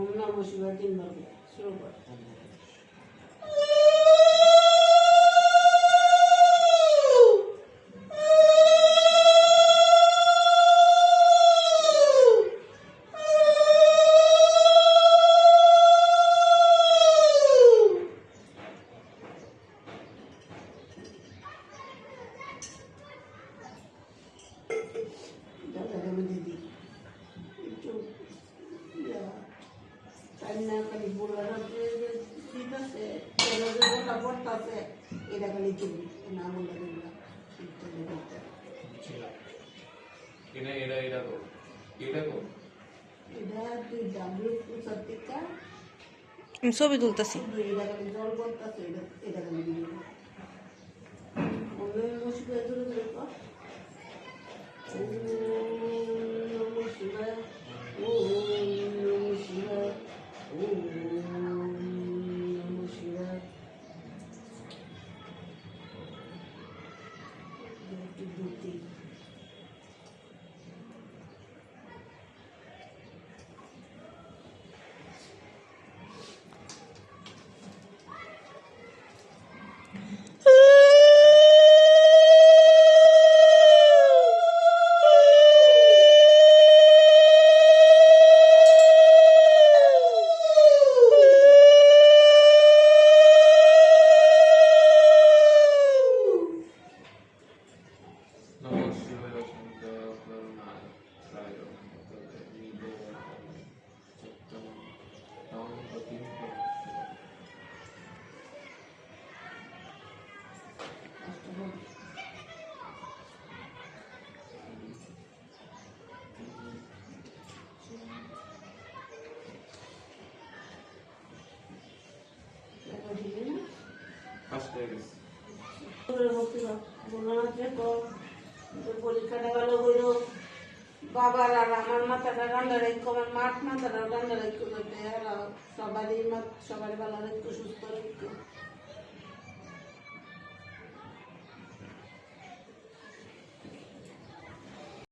こんな虫が出るんだろう。それは。বলে দিলাম এটা এটা এটা তো এটা তো এটা তুই ডাব্লিউ সত্যিকা আমি ছবি তুলতেছি এটা খালি জল করতেছে এটা এটা খালি মুশকিল দূরে কর to do পরীক্ষাটা ভালো হইল বাবার আর আমার মাথাটা রান্না রাখো আমার মাঠ মাথাটা রান্না রাখো সবারই সবারই ভালো রাখো সুস্থ রাখো